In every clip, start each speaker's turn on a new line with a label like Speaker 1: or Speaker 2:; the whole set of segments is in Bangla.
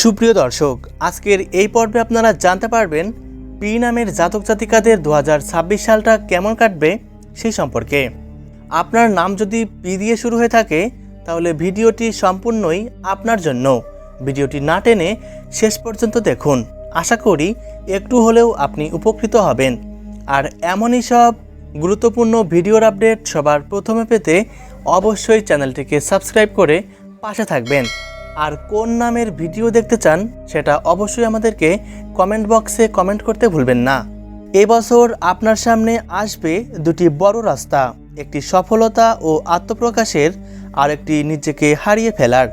Speaker 1: সুপ্রিয় দর্শক, আজকের এই পর্বে আপনারা জানতে পারবেন পি নামের জাতক জাতিকাদের দু হাজার ছাব্বিশ সালটা কেমন কাটবে সেই সম্পর্কে। আপনার নাম যদি পি দিয়ে শুরু হয়ে থাকে, তাহলে ভিডিওটি সম্পূর্ণই আপনার জন্য। ভিডিওটি না টেনে শেষ পর্যন্ত দেখুন। আশা করি একটু হলেও আপনি উপকৃত হবেন। আর এমনই সব গুরুত্বপূর্ণ ভিডিওর আপডেট সবার প্রথমে পেতে অবশ্যই চ্যানেলটিকে সাবস্ক্রাইব করে পাশে থাকবেন। আর কোন নামের ভিডিও দেখতে চান সেটা অবশ্যই আমাদেরকে কমেন্ট বক্সে কমেন্ট করতে ভুলবেন না। এবছর আপনার সামনে আসবে দুটি বড় রাস্তা, একটি সফলতা ও আত্মপ্রকাশের আর একটি নিজেকে হারিয়ে ফেলার।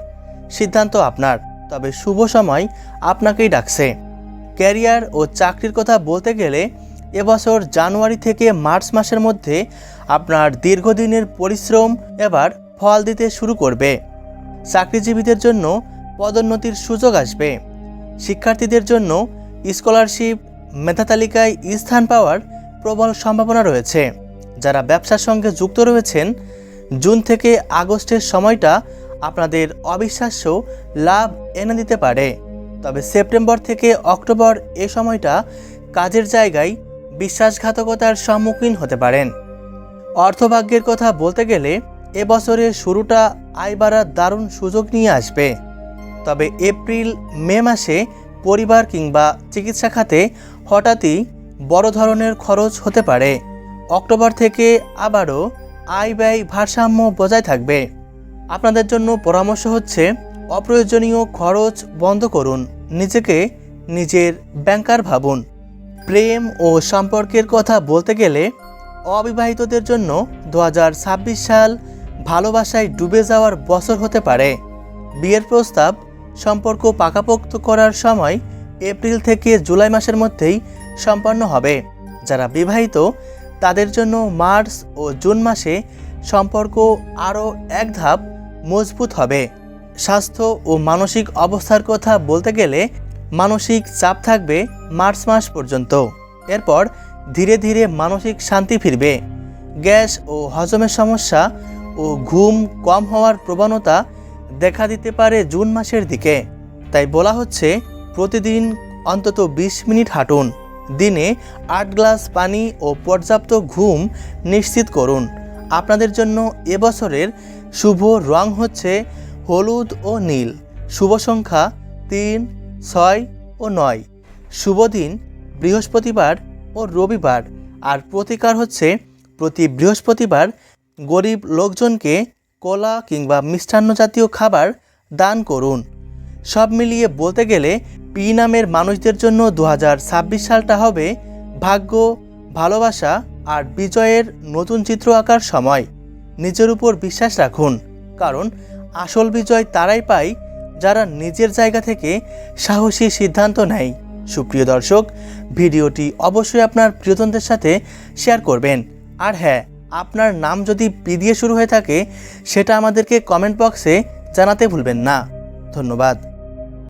Speaker 1: সিদ্ধান্ত আপনার, তবে শুভ সময় আপনাকেই ডাকছে। ক্যারিয়ার ও চাকরির কথা বলতে গেলে এবছর জানুয়ারি থেকে মার্চ মাসের মধ্যে আপনার দীর্ঘদিনের পরিশ্রম এবার ফল দিতে শুরু করবে। চাকরিজীবীদের জন্য পদোন্নতির সুযোগ আসবে। শিক্ষার্থীদের জন্য স্কলারশিপ মেধা তালিকায় স্থান পাওয়ার প্রবল সম্ভাবনা রয়েছে। যারা ব্যবসার সঙ্গে যুক্ত রয়েছেন, জুন থেকে আগস্টের সময়টা আপনাদের অবিশ্বাস্য লাভ এনে দিতে পারে। তবে সেপ্টেম্বর থেকে অক্টোবর এ সময়টা কাজের জায়গায় বিশ্বাসঘাতকতার সম্মুখীন হতে পারেন। অর্থভাগ্যের কথা বলতে গেলে এবছরের শুরুটা আয় দারুণ সুযোগ নিয়ে আসবে। তবে এপ্রিল, মে মাসে পরিবার কিংবা চিকিৎসা খাতে হঠাৎই বড় ধরনের খরচ হতে পারে। অক্টোবর থেকে আবারও আয় ব্যয় ভারসাম্য বজায় থাকবে। আপনাদের জন্য পরামর্শ হচ্ছে অপ্রয়োজনীয় খরচ বন্ধ করুন, নিজেকে নিজের ব্যাংকার ভাবুন। প্রেম ও সম্পর্কের কথা বলতে গেলে অবিবাহিতদের জন্য দু হাজার ছাব্বিশ সাল ভালোবাসায় ডুবে যাওয়ার বছর হতে পারে। বিয়ের প্রস্তাব সম্পর্ক পাকাপোক্ত করার সময় এপ্রিল থেকে জুলাই মাসের মধ্যেই সম্পন্ন হবে। যারা বিবাহিত, তাদের জন্য মার্চ ও জুন মাসে সম্পর্ক আরও এক ধাপ মজবুত হবে। স্বাস্থ্য ও মানসিক অবস্থার কথা বলতে গেলে মানসিক চাপ থাকবে মার্চ মাস পর্যন্ত। এরপর ধীরে ধীরে মানসিক শান্তি ফিরবে। গ্যাস ও হজমের সমস্যা ও ঘুম কম হওয়ার প্রবণতা দেখা দিতে পারে জুন মাসের দিকে। তাই বলা হচ্ছে, প্রতিদিন অন্তত ২০ মিনিট হাঁটুন। দিনে আট গ্লাস পানি ও পর্যাপ্ত ঘুম নিশ্চিত করুন। আপনাদের জন্য এবছরের শুভ রং হচ্ছে হলুদ ও নীল। শুভ সংখ্যা তিন, ছয় ও নয়। শুভ দিন বৃহস্পতিবার ও রবিবার। আর প্রতিকার হচ্ছে, প্রতি বৃহস্পতিবার গরিব লোকজনকে কলা কিংবা মিষ্টান্ন জাতীয় খাবার দান করুন। সব মিলিয়ে বলতে গেলে পি নামের মানুষদের জন্য দু হাজার ছাব্বিশ সালটা হবে ভাগ্য, ভালোবাসা আর বিজয়ের নতুন চিত্র আঁকার সময়। নিজের উপর বিশ্বাস রাখুন, কারণ আসল বিজয় তারাই পায় যারা নিজের জায়গা থেকে সাহসী সিদ্ধান্ত নেয়। সুপ্রিয় দর্শক, ভিডিওটি অবশ্যই আপনার প্রিয়জনদের সাথে শেয়ার করবেন। আর হ্যাঁ আপনার নাম যদি পি দিয়ে শুরু হয়ে থাকে, সেটা আমাদেরকে কমেন্ট বক্সে জানাতে ভুলবেন না। ধন্যবাদ।